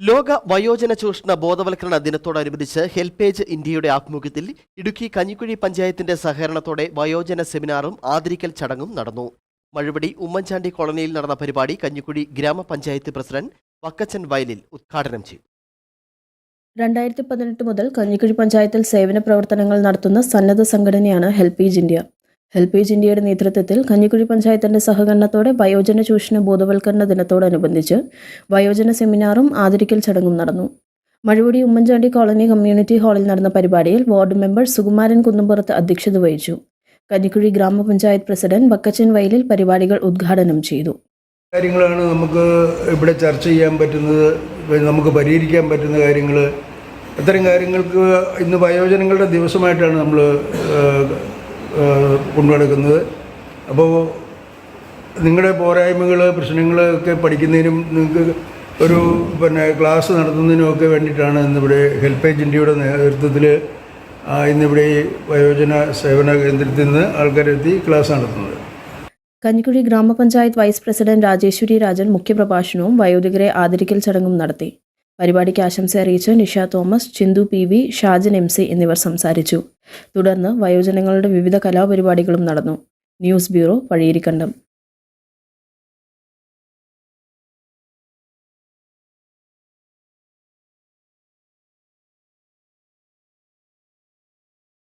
ലോക വയോജന ചൂഷണ ബോധവൽക്കരണ ദിനത്തോടനുബന്ധിച്ച് ഹെൽപ്പേജ് ഇന്ത്യയുടെ ആഭിമുഖ്യത്തിൽ ഇടുക്കി കഞ്ഞിക്കുഴി പഞ്ചായത്തിന്റെ സഹകരണത്തോടെ വയോജന സെമിനാറും ആദരിക്കൽ ചടങ്ങും നടന്നു. മഴുപടി ഉമ്മൻചാണ്ടി കോളനിയിൽ നടന്ന പരിപാടി കഞ്ഞിക്കുഴി ഗ്രാമപഞ്ചായത്ത് പ്രസിഡന്റ് വക്കച്ചൻ വയലിൽ ഉദ്ഘാടനം ചെയ്തു. രണ്ടായിരത്തി പതിനെട്ട് മുതൽ കഞ്ഞിക്കുഴി പഞ്ചായത്തിൽ സേവന പ്രവർത്തനങ്ങൾ നടത്തുന്ന സന്നദ്ധ സംഘടനയാണ് ഹെൽപ്പേജ് ഇന്ത്യ. ഹെൽപ്പേജ് ഇന്ത്യയുടെ നേതൃത്വത്തിൽ കഞ്ഞിക്കുഴി പഞ്ചായത്തിന്റെ സഹകരണത്തോടെ വയോജന ചൂഷണ ബോധവൽക്കരണ ദിനത്തോടനുബന്ധിച്ച് വയോജന സെമിനാറും ആദരിക്കൽ ചടങ്ങും നടന്നു. മഴുപടി ഉമ്മൻചാണ്ടി കോളനി കമ്മ്യൂണിറ്റി ഹാളിൽ നടന്ന പരിപാടിയിൽ വാർഡ് മെമ്പർ സുകുമാരൻ കുന്നുംപുറത്ത് അധ്യക്ഷത വഹിച്ചു. കഞ്ഞിക്കുഴി ഗ്രാമപഞ്ചായത്ത് പ്രസിഡന്റ് ബക്കച്ചൻ വയലിൽ പരിപാടികൾ ഉദ്ഘാടനം ചെയ്തു. കാര്യങ്ങളാണ് നമുക്ക് ഇവിടെ ചർച്ച ചെയ്യാൻ പറ്റുന്നത് നമുക്ക് പരിഹരിക്കാൻ പറ്റുന്ന കാര്യങ്ങൾ അത്തരം കാര്യങ്ങൾക്ക് ഇന്ന് വയോജനങ്ങളുടെ ദിവസമായിട്ടാണ് നമ്മൾ കൊണ്ടുനടക്കുന്നത്. അപ്പോൾ നിങ്ങളുടെ പോരായ്മകൾ പ്രശ്നങ്ങളൊക്കെ പഠിക്കുന്നതിനും നിങ്ങൾക്ക് ഒരു പിന്നെ ക്ലാസ് നടത്തുന്നതിനും ഒക്കെ വേണ്ടിയിട്ടാണ് ഇന്നിവിടെ ഹെൽപ്പേജ് ഇന്ത്യയുടെ നേതൃത്വത്തിൽ ഇന്നിവിടെ വയോജന സേവന കേന്ദ്രത്തിൽ നിന്ന് ആൾക്കാരെത്തി ക്ലാസ് നടത്തുന്നത്. കഞ്ഞിക്കുഴി ഗ്രാമപഞ്ചായത്ത് വൈസ് പ്രസിഡന്റ് രാജേശ്വരി രാജൻ മുഖ്യപ്രഭാഷണവും വയോധികരെ ആദരിക്കൽ ചടങ്ങും നടത്തി. പരിപാടിക്ക് ആശംസ അറിയിച്ച് Nisha Thomas Chinthu P V Shajan M C എന്നിവർ സംസാരിച്ചു. തുടർന്ന് വയോജനങ്ങളുടെ വിവിധ കലാപരിപാടികളും നടന്നു. News bureau Pazhayarikkandam